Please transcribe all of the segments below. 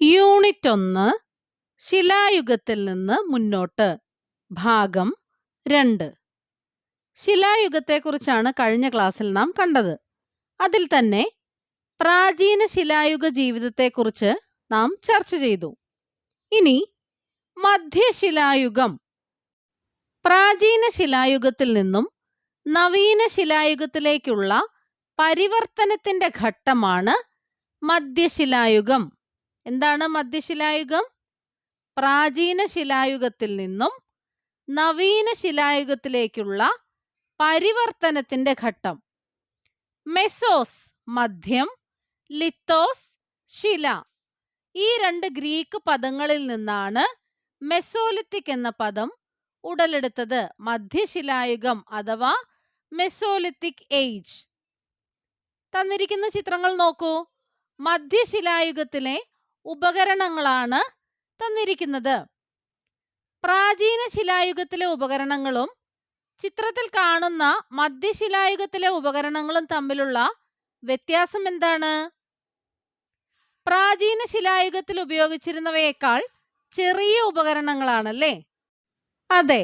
Unit ഒന്ന് ശിലായുഗത്തിൽ നിന്ന് മുന്നോട്ട്. ഭാഗം രണ്ട്. ശിലായുഗത്തെക്കുറിച്ചാണ് കഴിഞ്ഞ ക്ലാസ്സിൽ നാം കണ്ടത്. അതിൽ തന്നെ പ്രാചീന ശിലായുഗ ജീവിതത്തെക്കുറിച്ച് നാം ചർച്ച ചെയ്തു. ഇനി മധ്യശിലായുഗം. പ്രാചീന ശിലായുഗത്തിൽ നിന്നും നവീന ശിലായുഗത്തിലേക്കുള്ള പരിവർത്തനത്തിന്റെ ഘട്ടമാണ് മധ്യശിലായുഗം. എന്താണ് മധ്യശിലായുഗം? പ്രാചീന ശിലായുഗത്തിൽ നിന്നും നവീന ശിലായുഗത്തിലേക്കുള്ള പരിവർത്തനത്തിന്റെ ഘട്ടം. മെസോസ് മധ്യം ലിത്തോസ് ശില. ഈ രണ്ട് ഗ്രീക്ക് പദങ്ങളിൽ നിന്നാണ് മെസോലിത്തിക് എന്ന പദം ഉടലെടുത്തത്. മധ്യശിലായുഗം അഥവാ മെസോലിത്തിക് ഏജ്. തന്നിരിക്കുന്ന ചിത്രങ്ങൾ നോക്കൂ. മധ്യശിലായുഗത്തിലെ ഉപകരണങ്ങളാണ് തന്നിരിക്കുന്നത്. പ്രാചീന ശിലായുഗത്തിലെ ഉപകരണങ്ങളും ചിത്രത്തിൽ കാണുന്ന മധ്യശിലായുഗത്തിലെ ഉപകരണങ്ങളും തമ്മിലുള്ള വ്യത്യാസം എന്താണ്? പ്രാചീന ശിലായുഗത്തിൽ ഉപയോഗിച്ചിരുന്നവയേക്കാൾ ചെറിയ ഉപകരണങ്ങളാണല്ലേ? അതെ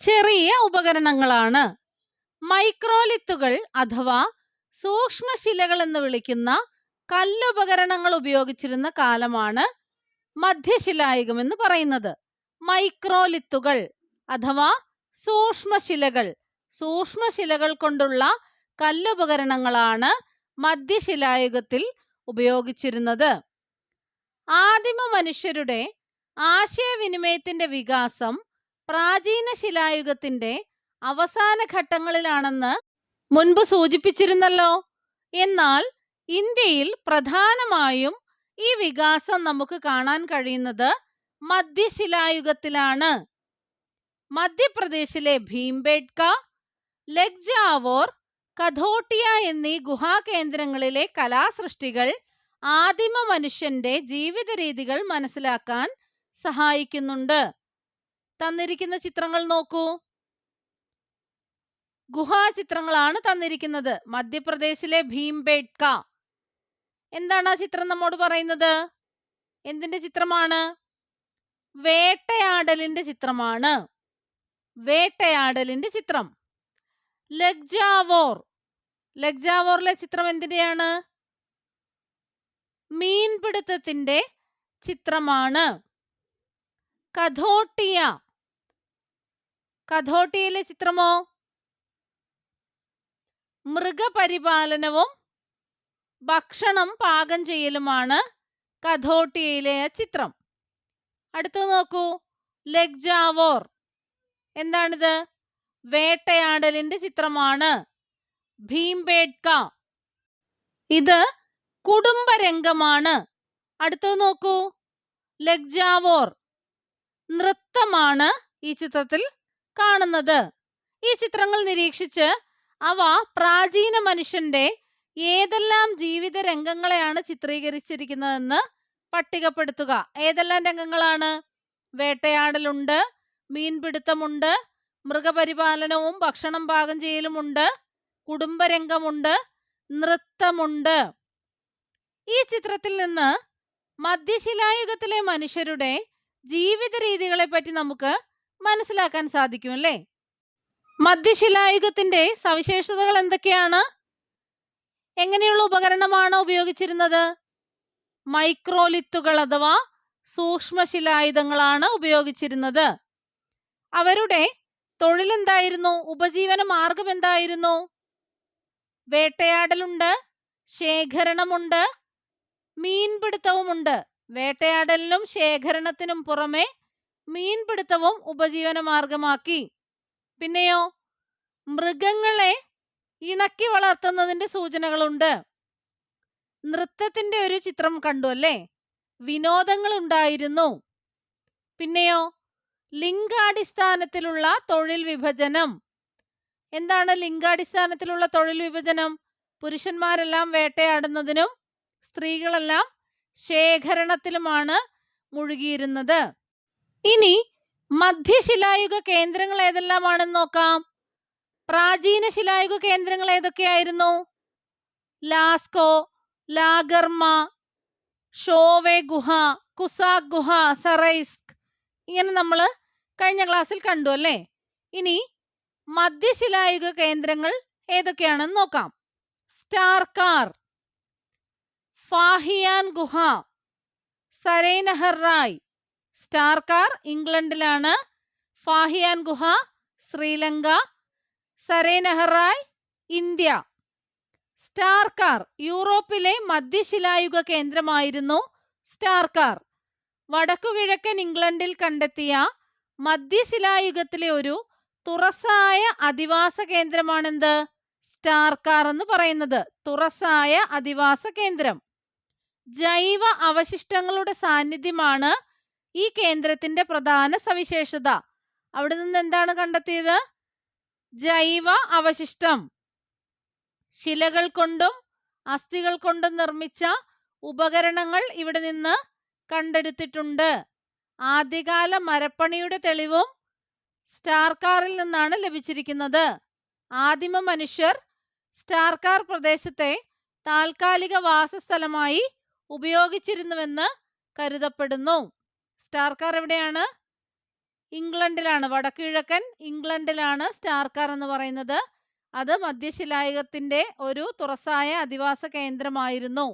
ചെറിയ ഉപകരണങ്ങളാണ്. മൈക്രോലിത്തുകൾ അഥവാ സൂക്ഷ്മശിലകൾ എന്ന് വിളിക്കുന്ന കല്ലുപകരണങ്ങൾ ഉപയോഗിച്ചിരുന്ന കാലമാണ് മധ്യശിലായുഗം എന്ന് പറയുന്നത്. മൈക്രോലിത്തുകൾ അഥവാ സൂക്ഷ്മശിലകൾ. സൂക്ഷ്മശിലകൾ കൊണ്ടുള്ള കല്ലുപകരണങ്ങളാണ് മധ്യശിലായുഗത്തിൽ ഉപയോഗിച്ചിരുന്നത്. ആദിമ മനുഷ്യരുടെ ആശയവിനിമയത്തിന്റെ വികാസം പ്രാചീന ശിലായുഗത്തിന്റെ അവസാന ഘട്ടങ്ങളിലാണെന്ന് മുൻപ് സൂചിപ്പിച്ചിരുന്നല്ലോ. എന്നാൽ ഇന്ത്യയിൽ പ്രധാനമായും ഈ വികാസം നമുക്ക് കാണാൻ കഴിയുന്നത് മധ്യശിലായുഗത്തിലാണ്. മധ്യപ്രദേശിലെ ഭീംബേഡ്ക ലെഗ്ജാവോർ കഥോട്ടിയ എന്നീ ഗുഹാകേന്ദ്രങ്ങളിലെ കലാസൃഷ്ടികൾ ആദിമ മനുഷ്യന്റെ ജീവിത രീതികൾ മനസ്സിലാക്കാൻ സഹായിക്കുന്നുണ്ട്. തന്നിരിക്കുന്ന ചിത്രങ്ങൾ നോക്കൂ. ഗുഹാചിത്രങ്ങളാണ് തന്നിരിക്കുന്നത്. മധ്യപ്രദേശിലെ ഭീംബേഡ്ക എന്താണ് ആ ചിത്രം നമ്മോട് പറയുന്നത്? എന്തിന്റെ ചിത്രമാണ്? വേട്ടയാടലിന്റെ ചിത്രമാണ്. വേട്ടയാടലിന്റെ ചിത്രം. ലഗ്ജാവോർ ലഗ്ജാവോറിലെ ചിത്രം എന്തിന്റെയാണ് മീൻപിടുത്തത്തിന്റെ ചിത്രമാണ്. കഥോട്ടിയ. കഥോട്ടിയിലെ ചിത്രമോ? മൃഗപരിപാലനവും ഭക്ഷണം പാകം ചെയ്യലുമാണ് കഥോട്ടിയയിലെ ചിത്രം. അടുത്ത് നോക്കൂ. ലഗ്ജാവോർ എന്താണിത്? വേട്ടയാടലിന്റെ ചിത്രമാണ്. ഭീംബേഡ്ക ഇത് കുടുംബരംഗമാണ്. അടുത്ത് നോക്കൂ. ലഗ്ജാവോർ നൃത്തമാണ് ഈ ചിത്രത്തിൽ കാണുന്നത്. ഈ ചിത്രങ്ങൾ നിരീക്ഷിച്ച് അവ പ്രാചീന മനുഷ്യന്റെ ഏതെല്ലാം ജീവിത രംഗങ്ങളെയാണ് ചിത്രീകരിച്ചിരിക്കുന്നതെന്ന് പട്ടികപ്പെടുത്തുക. ഏതെല്ലാം രംഗങ്ങളാണ്? വേട്ടയാടലുണ്ട് മീൻപിടുത്തമുണ്ട് മൃഗപരിപാലനവും ഭക്ഷണം പാകം ചെയ്യലുമുണ്ട് കുടുംബരംഗമുണ്ട് നൃത്തമുണ്ട്. ഈ ചിത്രത്തിൽ നിന്ന് മധ്യശിലായുഗത്തിലെ മനുഷ്യരുടെ ജീവിത രീതികളെ പറ്റി നമുക്ക് മനസ്സിലാക്കാൻ സാധിക്കും അല്ലേ? മധ്യശിലായുഗത്തിന്റെ സവിശേഷതകൾ എന്തൊക്കെയാണ്? എങ്ങനെയുള്ള ഉപകരണമാണ് ഉപയോഗിച്ചിരുന്നത്? മൈക്രോലിത്തുകൾ അഥവാ സൂക്ഷ്മശിലായുധങ്ങളാണ് ഉപയോഗിച്ചിരുന്നത്. അവരുടെ തൊഴിലെന്തായിരുന്നു? ഉപജീവന മാർഗം എന്തായിരുന്നു വേട്ടയാടലുണ്ട് ശേഖരണമുണ്ട് മീൻപിടുത്തവുമുണ്ട്. വേട്ടയാടലിനും ശേഖരണത്തിനും പുറമെ മീൻപിടുത്തവും ഉപജീവന മാർഗമാക്കി പിന്നെയോ മൃഗങ്ങളെ ഇണക്കി വളർത്തുന്നതിന്റെ സൂചനകളുണ്ട്. നൃത്തത്തിന്റെ ഒരു ചിത്രം കണ്ടു അല്ലേ? വിനോദങ്ങൾ ഉണ്ടായിരുന്നു പിന്നെയോ? ലിംഗാടിസ്ഥാനത്തിലുള്ള തൊഴിൽ വിഭജനം. എന്താണ് ലിംഗാടിസ്ഥാനത്തിലുള്ള തൊഴിൽ വിഭജനം? പുരുഷന്മാരെല്ലാം വേട്ടയാടുന്നതിനും സ്ത്രീകളെല്ലാം ശേഖരണത്തിലുമാണ് മുഴുകിയിരുന്നത്. ഇനി മധ്യശിലായുഗ കേന്ദ്രങ്ങൾ ഏതെല്ലാമാണെന്ന് നോക്കാം. പ്രാചീന ശിലായുഗ കേന്ദ്രങ്ങൾ ഏതൊക്കെയായിരുന്നു? ലാസ്കോ ലാഗർമ ഷോവെ ഗുഹ കുസാക് ഗുഹ സറൈസ്ക് ഇങ്ങനെ നമ്മൾ കഴിഞ്ഞ ക്ലാസ്സിൽ കണ്ടു അല്ലേ? ഇനി മധ്യശിലായുഗ കേന്ദ്രങ്ങൾ ഏതൊക്കെയാണെന്ന് നോക്കാം. സ്റ്റാർകാർ ഫാഹിയാൻ ഗുഹ സരൈനഹർ റായ്. സ്റ്റാർക്കാർ ഇംഗ്ലണ്ടിലാണ് ഫാഹിയാൻ ഗുഹ Sri Lanka Sarai Nahar Rai India. Star Carr യൂറോപ്പിലെ മധ്യശിലായുഗ കേന്ദ്രമായിരുന്നു സ്റ്റാർകാർ വടക്കുകിഴക്കൻ ഇംഗ്ലണ്ടിൽ കണ്ടെത്തിയ മധ്യശിലായുഗത്തിലെ ഒരു തുറസായ അധിവാസ കേന്ദ്രമാണെന്ത്? സ്റ്റാർകാർ എന്ന് പറയുന്നത് തുറസായ അധിവാസ കേന്ദ്രം. ജൈവ അവശിഷ്ടങ്ങളുടെ സാന്നിധ്യമാണ് ഈ കേന്ദ്രത്തിന്റെ പ്രധാന സവിശേഷത. അവിടെ നിന്ന് എന്താണ് കണ്ടെത്തിയത്? ജൈവ അവശിഷ്ടം. ശിലകൾ കൊണ്ടും അസ്ഥികൾ കൊണ്ടും നിർമ്മിച്ച ഉപകരണങ്ങൾ ഇവിടെ നിന്ന് കണ്ടെടുത്തിട്ടുണ്ട്. ആദ്യകാല മരപ്പണിയുടെ തെളിവും സ്റ്റാർക്കാറിൽ നിന്നാണ് ലഭിച്ചിരിക്കുന്നത്. ആദിമ മനുഷ്യർ സ്റ്റാർക്കാർ പ്രദേശത്തെ താൽക്കാലിക വാസസ്ഥലമായി ഉപയോഗിച്ചിരുന്നുവെന്ന് കരുതപ്പെടുന്നു. സ്റ്റാർക്കാർ എവിടെയാണ്? ഇംഗ്ലണ്ടിലാണ്. വടക്കുകിഴക്കൻ ഇംഗ്ലണ്ടിലാണ് സ്റ്റാർക്കാർ എന്ന് പറയുന്നത്. അത് മധ്യശിലായുഗത്തിന്റെ ഒരു തുറസായ അധിവാസ കേന്ദ്രമായിരുന്നു.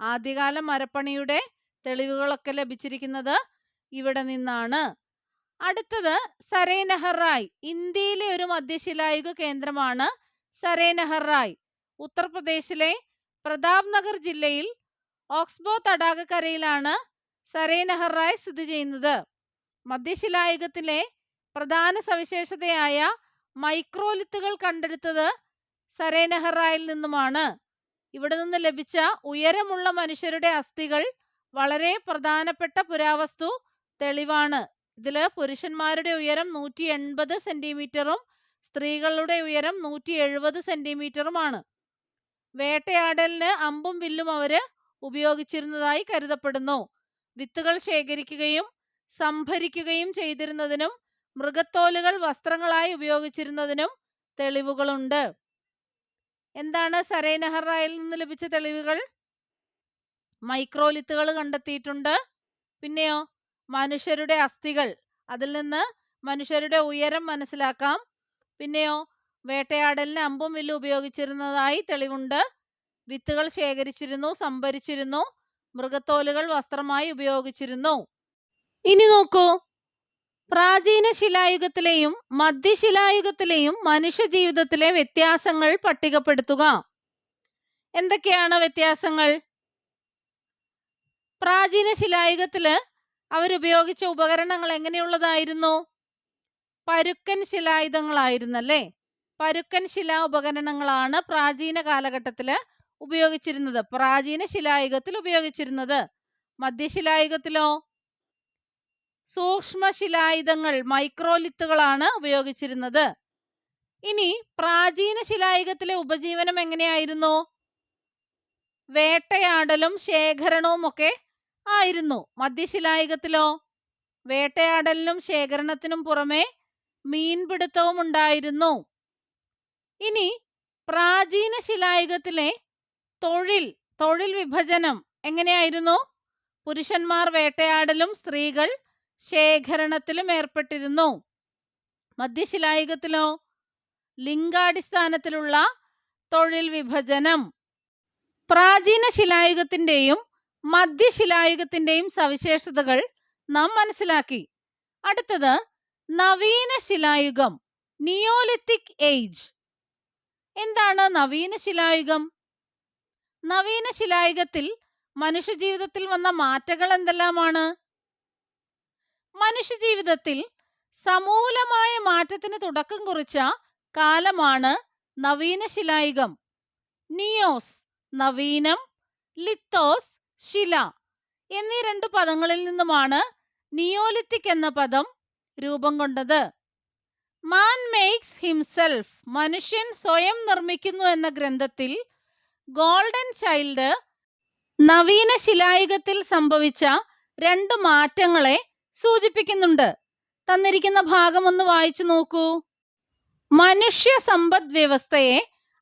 ആദ്യകാല മരപ്പണിയുടെ തെളിവുകളൊക്കെ ലഭിച്ചിരിക്കുന്നത് ഇവിടെ നിന്നാണ്. അടുത്തത് സരൈനഹറായ് ഇന്ത്യയിലെ ഒരു മധ്യശിലായുഗ കേന്ദ്രമാണ് സരൈനഹറായ് ഉത്തർപ്രദേശിലെ പ്രതാപ് നഗർ ജില്ലയിൽ ഓക്സ്ബോ തടാകക്കരയിലാണ് സരൈനഹറായ് സ്ഥിതി ചെയ്യുന്നത്. മധ്യശിലായുഗത്തിലെ പ്രധാന സവിശേഷതയായ മൈക്രോലിത്തുകൾ കണ്ടെടുത്തത് സരേനഹറായിൽ നിന്നുമാണ്. ഇവിടെ നിന്ന് ലഭിച്ച ഉയരമുള്ള മനുഷ്യരുടെ അസ്ഥികൾ വളരെ പ്രധാനപ്പെട്ട പുരാവസ്തു തെളിവാണ്. ഇതിൽ പുരുഷന്മാരുടെ ഉയരം നൂറ്റി എൺപത് സെന്റിമീറ്ററും സ്ത്രീകളുടെ ഉയരം നൂറ്റി എഴുപത് സെന്റിമീറ്ററുമാണ്. വേട്ടയാടലിന് അമ്പും വില്ലും അവർ ഉപയോഗിച്ചിരുന്നതായി കരുതപ്പെടുന്നു. വിത്തുകൾ ശേഖരിക്കുകയും സംഭരിക്കുകയും ചെയ്തിരുന്നതിനും മൃഗത്തോലുകൾ വസ്ത്രങ്ങളായി ഉപയോഗിച്ചിരുന്നതിനും തെളിവുകളുണ്ട്. എന്താണ് സരൈനഹറായിൽ നിന്ന് ലഭിച്ച തെളിവുകൾ? മൈക്രോലിത്തുകൾ കണ്ടെത്തിയിട്ടുണ്ട്. പിന്നെയോ മനുഷ്യരുടെ അസ്ഥികൾ. അതിൽ നിന്ന് മനുഷ്യരുടെ ഉയരം മനസ്സിലാക്കാം. പിന്നെയോ വേട്ടയാടലിന് അമ്പും വില്ലും ഉപയോഗിച്ചിരുന്നതായി തെളിവുണ്ട്. വിത്തുകൾ ശേഖരിച്ചിരുന്നു സംഭരിച്ചിരുന്നു മൃഗത്തോലുകൾ വസ്ത്രമായി ഉപയോഗിച്ചിരുന്നു. ഇനി നോക്കൂ. പ്രാചീന ശിലായുഗത്തിലെയും മധ്യശിലായുഗത്തിലെയും മനുഷ്യ ജീവിതത്തിലെ വ്യത്യാസങ്ങൾ പട്ടികപ്പെടുത്തുക. എന്തൊക്കെയാണ് വ്യത്യാസങ്ങൾ? പ്രാചീന ശിലായുഗത്തിൽ അവരുപയോഗിച്ച ഉപകരണങ്ങൾ എങ്ങനെയുള്ളതായിരുന്നു? പരുക്കൻ ശിലായുധങ്ങളായിരുന്നല്ലേ? പരുക്കൻ ശിലാ ഉപകരണങ്ങളാണ് പ്രാചീന കാലഘട്ടത്തിൽ ഉപയോഗിച്ചിരുന്നത്. പ്രാചീന ശിലായുഗത്തിൽ ഉപയോഗിച്ചിരുന്നത്. മധ്യശിലായുഗത്തിലോ സൂക്ഷ്മ ശിലായുധങ്ങൾ മൈക്രോലിത്തുകളാണ് ഉപയോഗിച്ചിരുന്നത്. ഇനി പ്രാചീന ശിലായുഗത്തിലെ ഉപജീവനം എങ്ങനെയായിരുന്നു? വേട്ടയാടലും ശേഖരണവും ഒക്കെ ആയിരുന്നു മധ്യശിലായുഗത്തിലോ? വേട്ടയാടലിനും ശേഖരണത്തിനും പുറമെ മീൻപിടുത്തവും ഉണ്ടായിരുന്നു. ഇനി പ്രാചീന ശിലായുഗത്തിലെ തൊഴിൽ തൊഴിൽ വിഭജനം എങ്ങനെയായിരുന്നു? പുരുഷന്മാർ വേട്ടയാടലും സ്ത്രീകൾ ശേഖരണത്തിലും ഏർപ്പെട്ടിരുന്നു. മധ്യശിലായുഗത്തിലോ ലിംഗാടിസ്ഥാനത്തിലുള്ള തൊഴിൽ വിഭജനം. പ്രാചീന ശിലായുഗത്തിന്റെയും മധ്യശിലായുഗത്തിന്റെയും സവിശേഷതകൾ നാം മനസ്സിലാക്കി. അടുത്തത് നവീന ശിലായുഗം നിയോലിത്തിക് ഏജ്. എന്താണ് നവീന ശിലായുഗം? നവീന ശിലായുഗത്തിൽ മനുഷ്യജീവിതത്തിൽ വന്ന മാറ്റങ്ങൾ എന്തെല്ലാമാണ്? മനുഷ്യജീവിതത്തിൽ സമൂലമായ മാറ്റത്തിന് തുടക്കം കുറിച്ച കാലമാണ് നവീന ശിലായുഗം. നിയോസ് നവീനം ലിത്തോസ് ശില എന്നീ രണ്ട് പദങ്ങളിൽ നിന്നുമാണ് നിയോലിത്തിക് എന്ന പദം രൂപം കൊണ്ടത്. മാൻ മേക്സ് ഹിംസെൽഫ് മനുഷ്യൻ സ്വയം നിർമ്മിക്കുന്നു എന്ന ഗ്രന്ഥത്തിൽ ഗോൾഡൻ ചൈൽഡ് നവീന ശിലായുഗത്തിൽ സംഭവിച്ച രണ്ട് മാറ്റങ്ങളെ സൂചിപ്പിക്കുന്നുണ്ട്. തന്നിരിക്കുന്ന ഭാഗം ഒന്ന് വായിച്ചു നോക്കൂ. മനുഷ്യ സമ്പദ് വ്യവസ്ഥയെ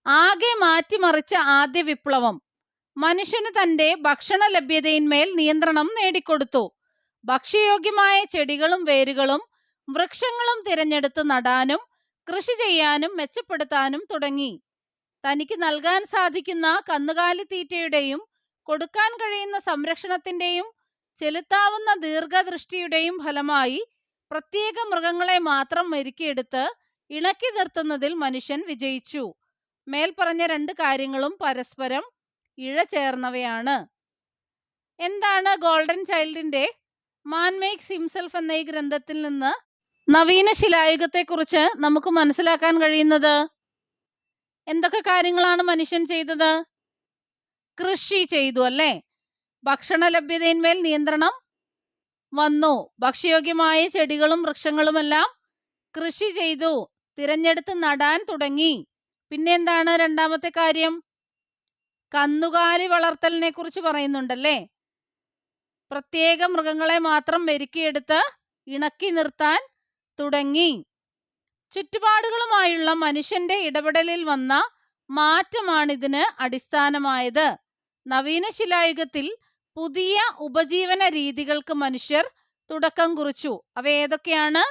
ആകെ മാറ്റിമറിച്ച ആദ്യ വിപ്ലവം. മനുഷ്യന് തന്റെ ഭക്ഷണ ലഭ്യതയിന്മേൽ നിയന്ത്രണം നേടിക്കൊടുത്തു. ഭക്ഷ്യയോഗ്യമായ ചെടികളും വേരുകളും വൃക്ഷങ്ങളും തിരഞ്ഞെടുത്ത് നടാനും കൃഷി ചെയ്യാനും മെച്ചപ്പെടുത്താനും തുടങ്ങി. തനിക്ക് നൽകാൻ സാധിക്കുന്ന കന്നുകാലി തീറ്റയുടെയും കൊടുക്കാൻ കഴിയുന്ന സംരക്ഷണത്തിന്റെയും ചെലുത്താവുന്ന ദീർഘദൃഷ്ടിയുടെയും ഫലമായി പ്രത്യേക മൃഗങ്ങളെ മാത്രം മെരുക്കിയെടുത്ത് ഇണക്കി നിർത്തുന്നതിൽ മനുഷ്യൻ വിജയിച്ചു. മേൽപ്പറഞ്ഞ രണ്ട് കാര്യങ്ങളും പരസ്പരം ഇഴ ചേർന്നവയാണ്. എന്താണ് ഗോൾഡൻ ചൈൽഡിന്റെ മാൻ മേക്സ് ഹിംസെൽഫ് എന്ന ഈ ഗ്രന്ഥത്തിൽ നിന്ന് നവീന ശിലായുഗത്തെക്കുറിച്ച് നമുക്ക് മനസ്സിലാക്കാൻ കഴിയുന്നത്? എന്തൊക്കെ കാര്യങ്ങളാണ് മനുഷ്യൻ ചെയ്തത്? കൃഷി ചെയ്തു അല്ലേ? ഭക്ഷണ ലഭ്യതയിന്മേൽ നിയന്ത്രണം വന്നു. ഭക്ഷ്യയോഗ്യമായ ചെടികളും വൃക്ഷങ്ങളുമെല്ലാം കൃഷി ചെയ്തു. തിരഞ്ഞെടുത്ത് നടാൻ തുടങ്ങി. പിന്നെ എന്താണ് രണ്ടാമത്തെ കാര്യം? കന്നുകാലി വളർത്തലിനെ കുറിച്ച് പറയുന്നുണ്ടല്ലേ? പ്രത്യേക മൃഗങ്ങളെ മാത്രം മെരുക്കിയെടുത്ത് ഇണക്കി നിർത്താൻ തുടങ്ങി. ചുറ്റുപാടുകളുമായുള്ള മനുഷ്യന്റെ ഇടപെടലിൽ വന്ന മാറ്റമാണിതിന് അടിസ്ഥാനമായത്. നവീന ശിലായുഗത്തിൽ പുതിയ ഉപജീവന രീതികൾക്ക് മനുഷ്യർ തുടക്കം കുറിച്ചു. അവ ഏതൊക്കെയാണ്?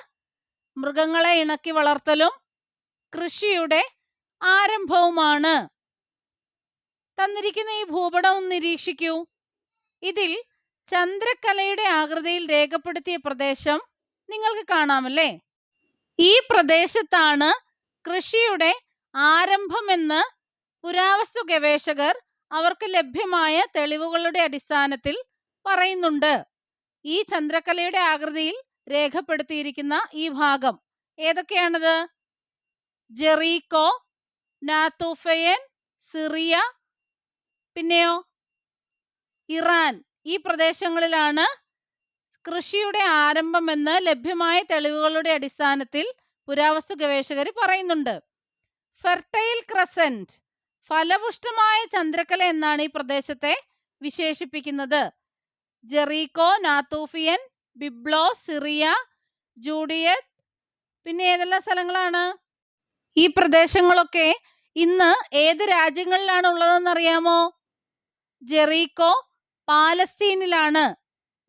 മൃഗങ്ങളെ ഇണക്കി വളർത്തലും കൃഷിയുടെ ആരംഭവുമാണ്. തന്നിരിക്കുന്ന ഈ ഭൂപടം നിരീക്ഷിക്കൂ. ഇതിൽ ചന്ദ്രക്കലയുടെ ആകൃതിയിൽ രേഖപ്പെടുത്തിയ പ്രദേശം നിങ്ങൾക്ക് കാണാമല്ലേ? ഈ പ്രദേശത്താണ് കൃഷിയുടെ ആരംഭമെന്ന് പുരാവസ്തു ഗവേഷകർ അവർക്ക് ലഭ്യമായ തെളിവുകളുടെ അടിസ്ഥാനത്തിൽ പറയുന്നുണ്ട്. ഈ ചന്ദ്രക്കലയുടെ ആകൃതിയിൽ രേഖപ്പെടുത്തിയിരിക്കുന്ന ഈ ഭാഗം ഏതൊക്കെയാണത്? ജെറീക്കോ നാത്തുഫയൻ സിറിയ പിന്നെയോ? ഇറാൻ. ഈ പ്രദേശങ്ങളിലാണ് കൃഷിയുടെ ആരംഭമെന്ന് ലഭ്യമായ തെളിവുകളുടെ അടിസ്ഥാനത്തിൽ പുരാവസ്തു ഗവേഷകർ പറയുന്നുണ്ട്. ഫെർട്ടൈൽ ക്രസന്റ് ഫലപുഷ്ടമായ ചന്ദ്രക്കല എന്നാണ് ഈ പ്രദേശത്തെ വിശേഷിപ്പിക്കുന്നത്. ജെറീക്കോ നാത്തൂഫിയൻ ബിബ്ലോ സിറിയ ജൂഡിയത്ത് പിന്നെ ഏതെല്ലാം സ്ഥലങ്ങളാണ്? ഈ പ്രദേശങ്ങളൊക്കെ ഇന്ന് ഏത് രാജ്യങ്ങളിലാണ് ഉള്ളതെന്ന് അറിയാമോ ജെറീക്കോ പാലസ്തീനിലാണ്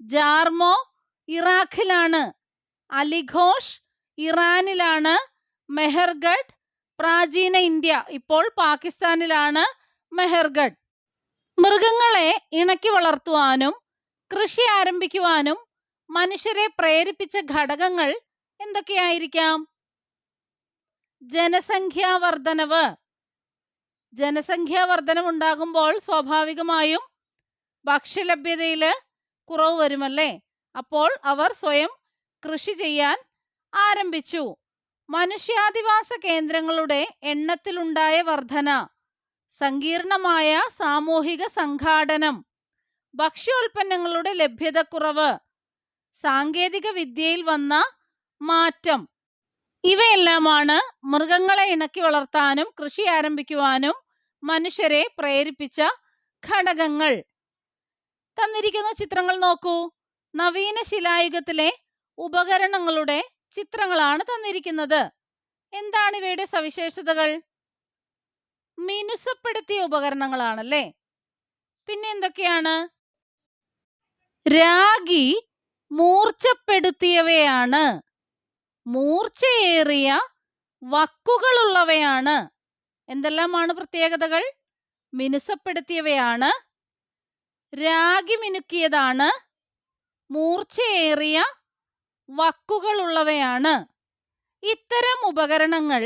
ജാർമോ ഇറാഖിലാണ് അലിഘോഷ് ഇറാനിലാണ് മെഹർഗഡ് പ്രാചീന ഇന്ത്യ ഇപ്പോൾ പാകിസ്ഥാനിലാണ് മെഹർഗഡ്. മൃഗങ്ങളെ ഇണക്കി വളർത്തുവാനും കൃഷി ആരംഭിക്കുവാനും മനുഷ്യരെ പ്രേരിപ്പിച്ച ഘടകങ്ങൾ എന്തൊക്കെയായിരിക്കാം? ജനസംഖ്യാ വർധനവ് ജനസംഖ്യാ വർധനവുണ്ടാകുമ്പോൾ സ്വാഭാവികമായും ഭക്ഷ്യലഭ്യതയിൽ കുറവ് വരുമല്ലേ? അപ്പോൾ അവർ സ്വയം കൃഷി ചെയ്യാൻ ആരംഭിച്ചു. മനുഷ്യാധിവാസ കേന്ദ്രങ്ങളുടെ എണ്ണത്തിലുണ്ടായ വർധന സങ്കീർണമായ സാമൂഹിക സംഘാടനം ഭക്ഷ്യോൽപ്പന്നങ്ങളുടെ ലഭ്യതക്കുറവ് സാങ്കേതിക വിദ്യയിൽ വന്ന മാറ്റം. ഇവയെല്ലാമാണ് മൃഗങ്ങളെ ഇണക്കി വളർത്താനും കൃഷി ആരംഭിക്കുവാനും മനുഷ്യരെ പ്രേരിപ്പിച്ച ഘടകങ്ങൾ. തന്നിരിക്കുന്ന ചിത്രങ്ങൾ നോക്കൂ. നവീന ശിലായുഗത്തിലെ ഉപകരണങ്ങളുടെ ചിത്രങ്ങളാണ് തന്നിരിക്കുന്നത്. എന്താണ് ഇവയുടെ സവിശേഷതകൾ? മിനുസപ്പെടുത്തിയ ഉപകരണങ്ങളാണല്ലേ. പിന്നെ എന്തൊക്കെയാണ്? രാഗി മൂർച്ചപ്പെടുത്തിയവയാണ്. മൂർച്ചയേറിയ വക്കുകളുള്ളവയാണ്. എന്തെല്ലാമാണ് പ്രത്യേകതകൾ? മിനുസപ്പെടുത്തിയവയാണ്. രാഗി മിനുക്കിയതാണ്. മൂർച്ചയേറിയ വക്കുകളുള്ളവയാണ്. ഇത്തരം ഉപകരണങ്ങൾ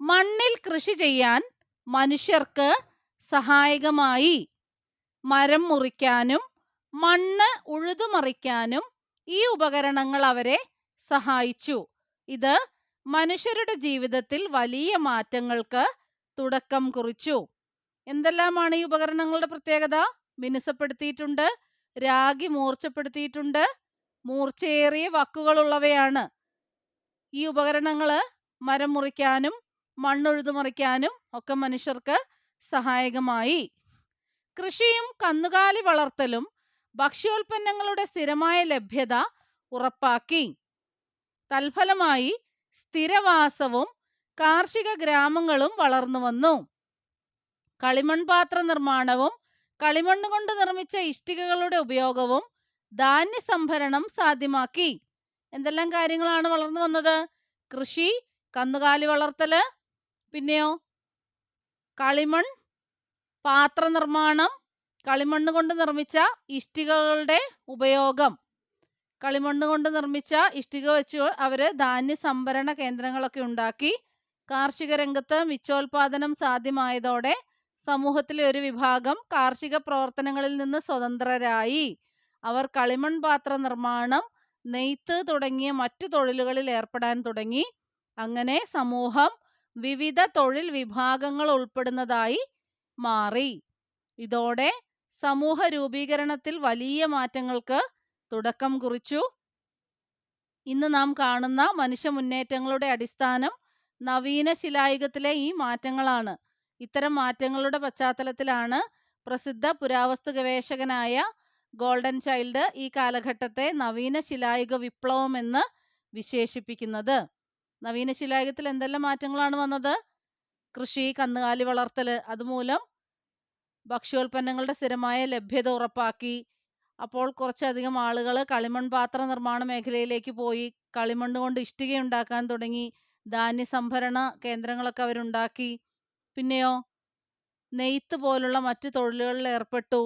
മണ്ണിൽ കൃഷി ചെയ്യാൻ മനുഷ്യർക്ക് സഹായകമായി. മരം മുറിക്കാനും മണ്ണ് ഉഴുതുമറിക്കാനും ഈ ഉപകരണങ്ങൾ അവരെ സഹായിച്ചു. ഇത് മനുഷ്യരുടെ ജീവിതത്തിൽ വലിയ മാറ്റങ്ങൾക്ക് തുടക്കം കുറിച്ചു. എന്തെല്ലാമാണ് ഈ ഉപകരണങ്ങളുടെ പ്രത്യേകത? മിനുസപ്പെടുത്തിയിട്ടുണ്ട് രാഗി മൂർച്ചപ്പെടുത്തിയിട്ടുണ്ട് മൂർച്ചയേറിയ വക്കുകളുള്ളവയാണ്. ഈ ഉപകരണങ്ങൾ മരം മുറിക്കാനും മണ്ണൊഴുതു മറിക്കാനും ഒക്കെ മനുഷ്യർക്ക് സഹായകമായി. കൃഷിയും കന്നുകാലി വളർത്തലും ഭക്ഷ്യോൽപ്പന്നങ്ങളുടെ സ്ഥിരമായ ലഭ്യത ഉറപ്പാക്കി. തൽഫലമായി സ്ഥിരവാസവും കാർഷിക ഗ്രാമങ്ങളും വളർന്നു വന്നു. കളിമൺപാത്ര നിർമ്മാണവും കളിമണ്ണ് കൊണ്ട് നിർമ്മിച്ച ഇഷ്ടികകളുടെ ഉപയോഗവും ധാന്യ സംഭരണം സാധ്യമാക്കി. എന്തെല്ലാം കാര്യങ്ങളാണ് വളർന്നു വന്നത്? കൃഷി കന്നുകാലി വളർത്തൽ പിന്നെയോ? കളിമൺ പാത്ര നിർമ്മാണം കളിമണ്ണ് കൊണ്ട് നിർമ്മിച്ച ഇഷ്ടികകളുടെ ഉപയോഗം. കളിമണ്ണ് കൊണ്ട് നിർമ്മിച്ച ഇഷ്ടിക വെച്ച് അവർ ധാന്യ സംഭരണ കേന്ദ്രങ്ങളൊക്കെ ഉണ്ടാക്കി. കാർഷിക രംഗത്ത് മിച്ചോൽപാദനം സാധ്യമായതോടെ സമൂഹത്തിലെ ഒരു വിഭാഗം കാർഷിക പ്രവർത്തനങ്ങളിൽ നിന്ന് സ്വതന്ത്രരായി. അവർ കളിമൺ പാത്ര നിർമ്മാണം നെയ്ത്ത് തുടങ്ങിയ മറ്റു തൊഴിലുകളിൽ ഏർപ്പെടാൻ തുടങ്ങി. അങ്ങനെ സമൂഹം വിവിധ തൊഴിൽ വിഭാഗങ്ങൾ ഉൾപ്പെടുന്നതായി മാറി. ഇതോടെ സമൂഹ രൂപീകരണത്തിൽ വലിയ മാറ്റങ്ങൾക്ക് തുടക്കം കുറിച്ചു. ഇന്ന് നാം കാണുന്ന മനുഷ്യ മുന്നേറ്റങ്ങളുടെ അടിസ്ഥാനം നവീന ശിലായുഗത്തിലെ ഈ മാറ്റങ്ങളാണ്. ഇത്തരം മാറ്റങ്ങളുടെ പശ്ചാത്തലത്തിലാണ് പ്രസിദ്ധ പുരാവസ്തു ഗവേഷകനായ ഗോൾഡൻ ചൈൽഡ് ഈ കാലഘട്ടത്തെ നവീന ശിലായുഗ വിപ്ലവം എന്ന് വിശേഷിപ്പിക്കുന്നത്. നവീന ശിലായുഗത്തിൽ എന്തെല്ലാം മാറ്റങ്ങളാണ് വന്നത്? കൃഷി കന്നുകാലി വളർത്തൽ അതുമൂലം ഭക്ഷ്യോൽപ്പന്നങ്ങളുടെ സ്ഥിരമായ ലഭ്യത ഉറപ്പാക്കി. അപ്പോൾ കുറച്ചധികം ആളുകൾ കളിമൺ പാത്ര നിർമ്മാണ മേഖലയിലേക്ക് പോയി കളിമണ്ണ് കൊണ്ട് ഇഷ്ടിക ഉണ്ടാക്കാൻ തുടങ്ങി. ധാന്യ സംഭരണ കേന്ദ്രങ്ങളൊക്കെ അവരുണ്ടാക്കി. പിന്നെയോ നെയ്ത്ത് പോലുള്ള മറ്റു തൊഴിലുകളിൽ ഏർപ്പെട്ടു.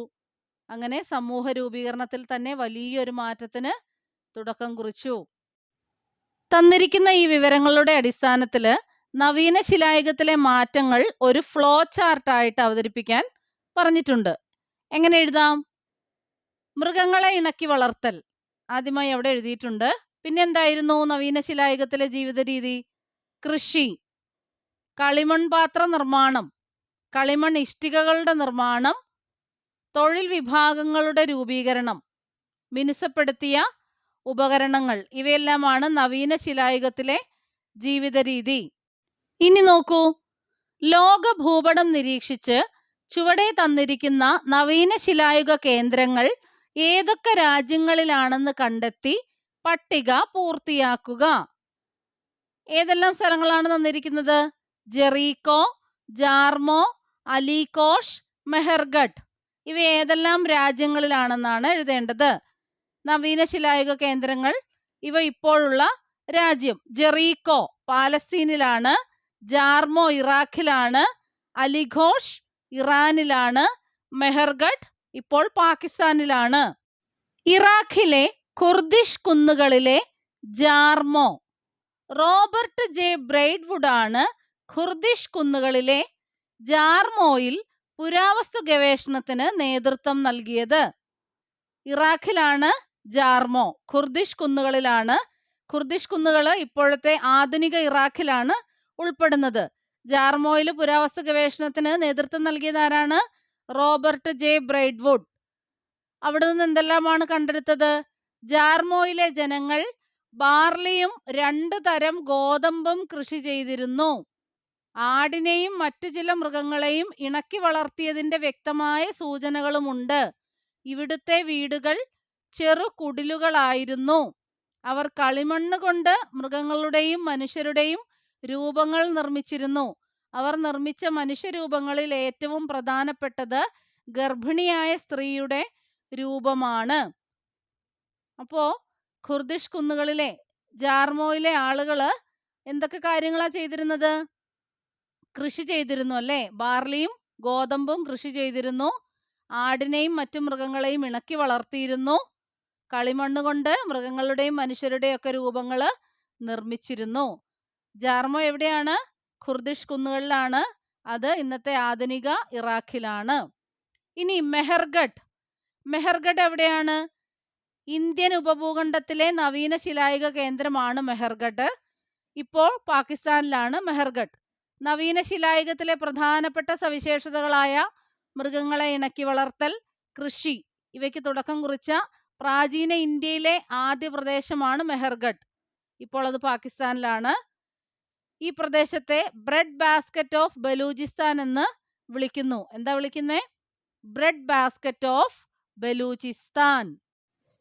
അങ്ങനെ സമൂഹ രൂപീകരണത്തിൽ തന്നെ വലിയൊരു മാറ്റത്തിന് തുടക്കം കുറിച്ചു. തന്നിരിക്കുന്ന ഈ വിവരങ്ങളുടെ അടിസ്ഥാനത്തിൽ നവീന ശിലായുഗത്തിലെ മാറ്റങ്ങൾ ഒരു ഫ്ലോ ചാർട്ടായിട്ട് അവതരിപ്പിക്കാൻ പറഞ്ഞിട്ടുണ്ട്. എങ്ങനെ എഴുതാം? മൃഗങ്ങളെ ഇണക്കി വളർത്തൽ. ആദ്യമായി അവിടെ എഴുതിയിട്ടുണ്ട്. പിന്നെ എന്തായിരുന്നു നവീന ശിലായുഗത്തിലെ ജീവിത രീതി? കൃഷി. കളിമൺ പാത്ര നിർമ്മാണം. കളിമൺ ഇഷ്ടികകളുടെ നിർമ്മാണം. തൊഴിൽ വിഭാഗങ്ങളുടെ രൂപീകരണം മിനുസപ്പെടുത്തിയ ഉപകരണങ്ങൾ ഇവയെല്ലാമാണ് നവീന ശിലായുഗത്തിലെ ജീവിത രീതി. ഇനി നോക്കൂ. ലോക ഭൂപടം നിരീക്ഷിച്ച് ചുവടെ തന്നിരിക്കുന്ന നവീന ശിലായുഗ കേന്ദ്രങ്ങൾ ഏതൊക്കെ രാജ്യങ്ങളിലാണെന്ന് കണ്ടെത്തി പട്ടിക പൂർത്തിയാക്കുക. ഏതെല്ലാം സ്ഥലങ്ങളാണ് തന്നിരിക്കുന്നത്? Jericho Jarmo Ali Kosh Mehrgarh. ഇവ ഏതെല്ലാം രാജ്യങ്ങളിലാണെന്നാണ് എഴുതേണ്ടത്. നവീന ശിലായുഗ കേന്ദ്രങ്ങൾ ഇവ ഇപ്പോഴുള്ള രാജ്യം. ജെറീക്കോ പാലസ്തീനിലാണ് ജാർമോ ഇറാഖിലാണ് അലിഘോഷ് ഇറാനിലാണ് മെഹർഗഡ് ഇപ്പോൾ പാകിസ്ഥാനിലാണ്. ഇറാഖിലെ കുർദിഷ് കുന്നുകളിലെ ജാർമോ റോബർട്ട് ജെ ബ്രൈഡ്വുഡ് ആണ് ഖുർദിഷ് കുന്നുകളിലെ ജാർമോയിൽ പുരാവസ്തു ഗവേഷണത്തിന് നേതൃത്വം നൽകിയത് ഇറാഖിലാണ് ജാർമോ. ഖുർദിഷ് കുന്നുകളിലാണ്. ഖുർദിഷ് കുന്നുകൾ ഇപ്പോഴത്തെ ആധുനിക ഇറാഖിലാണ് ഉൾപ്പെടുന്നത്. ജാർമോയിൽ പുരാവസ്തു ഗവേഷണത്തിന് നേതൃത്വം നൽകിയത് ആരാണ്? Robert J. ബ്രൈഡ്വുഡ്. അവിടെ നിന്ന് എന്തെല്ലാമാണ് കണ്ടെടുത്തത്? ജാർമോയിലെ ജനങ്ങൾ ബാർലിയും രണ്ടു തരം ഗോതമ്പും കൃഷി ചെയ്തിരുന്നു. ആടിനെയും മറ്റു ചില മൃഗങ്ങളെയും ഇണക്കി വളർത്തിയതിന്റെ വ്യക്തമായ സൂചനകളുമുണ്ട്. ഇവിടുത്തെ വീടുകൾ ചെറു കുടിലുകളായിരുന്നു. അവർ കളിമണ്ണ് കൊണ്ട് മൃഗങ്ങളുടെയും മനുഷ്യരുടെയും രൂപങ്ങൾ നിർമ്മിച്ചിരുന്നു. അവർ നിർമ്മിച്ച മനുഷ്യരൂപങ്ങളിൽ ഏറ്റവും പ്രധാനപ്പെട്ടത് ഗർഭിണിയായ സ്ത്രീയുടെ രൂപമാണ്. അപ്പോൾ ഖുർദിഷ് കുന്നുകളിലെ ജാർമോയിലെ ആളുകൾ എന്തൊക്കെ കാര്യങ്ങളാണ് ചെയ്തിരുന്നത്? കൃഷി ചെയ്തിരുന്നു അല്ലേ? ബാർലിയും ഗോതമ്പും കൃഷി ചെയ്തിരുന്നു. ആടിനെയും മറ്റു മൃഗങ്ങളെയും ഇണക്കി വളർത്തിയിരുന്നു. കളിമണ്ണ് കൊണ്ട് മൃഗങ്ങളുടെയും മനുഷ്യരുടെയും ഒക്കെ രൂപങ്ങൾ നിർമ്മിച്ചിരുന്നു. ജാർമോ എവിടെയാണ്? ഖുർദിഷ് കുന്നുകളിലാണ്. അത് ഇന്നത്തെ ആധുനിക ഇറാഖിലാണ്. ഇനി മെഹർഗഡ്. മെഹർഗഡ് എവിടെയാണ്? ഇന്ത്യൻ ഉപഭൂഖണ്ഡത്തിലെ നവീന ശിലായുഗ കേന്ദ്രമാണ് മെഹർഗഡ്. ഇപ്പോൾ പാകിസ്ഥാനിലാണ് മെഹർഗഡ്. നവീന ശിലായുഗത്തിലെ പ്രധാനപ്പെട്ട സവിശേഷതകളായ മൃഗങ്ങളെ ഇണക്കി വളർത്തൽ കൃഷി ഇവയ്ക്ക് തുടക്കം കുറിച്ച പ്രാചീന ഇന്ത്യയിലെ ആദ്യ പ്രദേശമാണ് മെഹർഗഡ്. ഇപ്പോൾ അത് പാകിസ്ഥാനിലാണ്. ഈ പ്രദേശത്തെ ബ്രെഡ് ബാസ്ക്കറ്റ് ഓഫ് ബലൂചിസ്ഥാൻ എന്ന് വിളിക്കുന്നു. എന്താ വിളിക്കുന്നേ? Bread basket of Balochistan.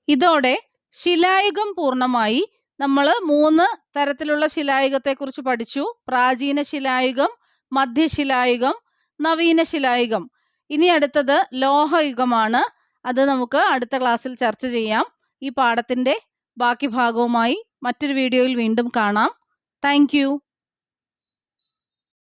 ഇതോടെ ശിലായുഗം പൂർണമായി നമ്മൾ മൂന്ന് തരത്തിലുള്ള ശിലായുഗത്തെക്കുറിച്ച് പഠിച്ചു. പ്രാചീന ശിലായുഗം മധ്യശിലായുഗം നവീന ശിലായുഗം. ഇനി അടുത്തത് ലോഹയുഗമാണ്. അത് നമുക്ക് അടുത്ത ക്ലാസ്സിൽ ചർച്ച ചെയ്യാം. ഈ പാഠത്തിന്റെ ബാക്കി ഭാഗവുമായി മറ്റൊരു വീഡിയോയിൽ വീണ്ടും കാണാം. താങ്ക്